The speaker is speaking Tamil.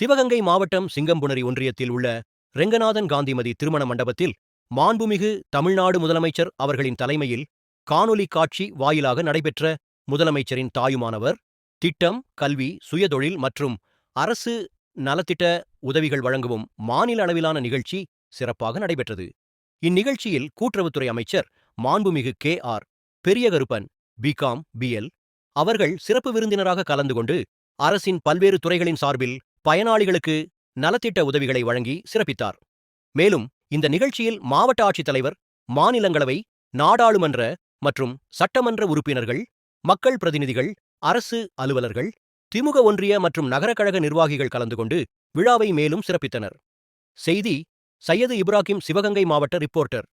சிவகங்கை மாவட்டம் சிங்கம்புணரி ஒன்றியத்தில் உள்ள ரெங்கநாதன் காந்திமதி திருமண மண்டபத்தில் மாண்புமிகு தமிழ்நாடு முதலமைச்சர் அவர்களின் தலைமையில் காணொலி காட்சி வாயிலாக நடைபெற்ற முதலமைச்சரின் தாயுமானவர் திட்டம் கல்வி சுயதொழில் மற்றும் அரசு நலத்திட்ட உதவிகள் வழங்கவும் மாநில அளவிலான நிகழ்ச்சி சிறப்பாக நடைபெற்றது. இந்நிகழ்ச்சியில் கூட்டுறவுத்துறை அமைச்சர் மாண்புமிகு K R Periyakaruppan B Com B L அவர்கள் சிறப்பு விருந்தினராக கலந்து கொண்டு அரசின் பல்வேறு துறைகளின் சார்பில் பயனாளிகளுக்கு நலத்திட்ட உதவிகளை வழங்கி சிறப்பித்தார். மேலும் இந்த நிகழ்ச்சியில் மாவட்ட ஆட்சித்தலைவர் மாநிலங்களவை நாடாளுமன்ற மற்றும் சட்டமன்ற உறுப்பினர்கள் மக்கள் பிரதிநிதிகள் அரசு அலுவலர்கள் திமுக ஒன்றிய மற்றும் நகர கழக நிர்வாகிகள் கலந்து கொண்டு விழாவை மேலும் சிறப்பித்தனர். செய்தி சையது இப்ராஹிம் சிவகங்கை மாவட்ட ரிப்போர்ட்டர்.